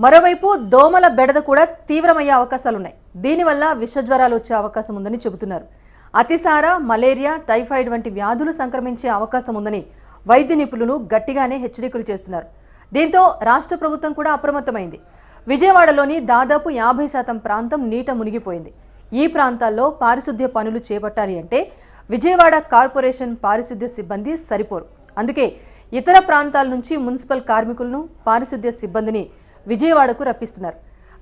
మరోవైపు దోమల బెడద కూడా తీవ్రమయ్యే అవకాశాలున్నాయి. దీనివల్ల విషజ్వరాలు వచ్చే అవకాశం ఉందని చెబుతున్నారు. అతిసార మలేరియా టైఫాయిడ్ వంటి వ్యాధులు సంక్రమించే అవకాశం ఉందని వైద్య నిపుణులు గట్టిగానే హెచ్చరికలు చేస్తున్నారు. దీంతో రాష్ట్ర ప్రభుత్వం కూడా అప్రమత్తమైంది. విజయవాడలోని దాదాపు యాభై శాతం ప్రాంతం నీట మునిగిపోయింది. ఈ ప్రాంతాల్లో పారిశుద్ధ్య పనులు చేపట్టాలి అంటే విజయవాడ కార్పొరేషన్ పారిశుద్ధ్య సిబ్బంది సరిపోరు. అందుకే ఇతర ప్రాంతాల నుంచి మున్సిపల్ కార్మికులను పారిశుద్ధ్య సిబ్బందిని విజయవాడకు రప్పిస్తున్నారు.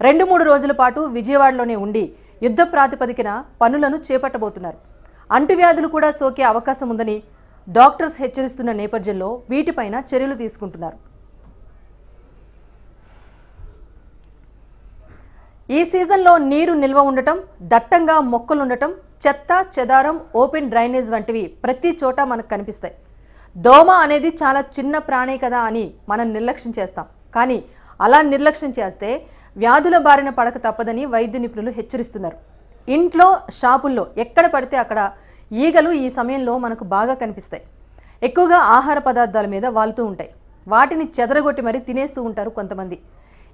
రెండు మూడు రోజుల పాటు విజయవాడలోనే ఉండి యుద్ధ ప్రాతిపదికన పనులను చేపట్టబోతున్నారు. అంటువ్యాధులు కూడా సోకే అవకాశం ఉందని డాక్టర్స్ హెచ్చరిస్తున్న నేపథ్యంలో వీటిపైన చర్యలు తీసుకుంటున్నారు. ఈ సీజన్లో నీరు నిల్వ ఉండటం దట్టంగా మొక్కలుండటం చెత్త చెదారం ఓపెన్ డ్రైనేజ్ వంటివి ప్రతి చోట మనకు కనిపిస్తాయి. దోమ అనేది చాలా చిన్న ప్రాణి కదా అని మనం నిర్లక్ష్యం చేస్తాం. కానీ అలా నిర్లక్ష్యం చేస్తే వ్యాధుల బారిన పడక తప్పదని వైద్య నిపుణులు హెచ్చరిస్తున్నారు. ఇంట్లో షాపుల్లో ఎక్కడ పడితే అక్కడ ఈగలు ఈ సమయంలో మనకు బాగా కనిపిస్తాయి. ఎక్కువగా ఆహార పదార్థాల మీద వాలుతూ ఉంటాయి. వాటిని చెదరగొట్టి మరీ తినేస్తూ ఉంటారు కొంతమంది.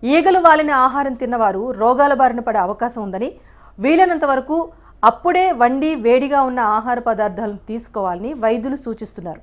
ఈగలు వాలిన ఆహారం తిన్నవారు రోగాల బారిన పడే అవకాశం ఉందని వీలైనంత వరకు అప్పుడే వండి వేడిగా ఉన్న ఆహార పదార్థాలను తీసుకోవాలని వైద్యులు సూచిస్తున్నారు.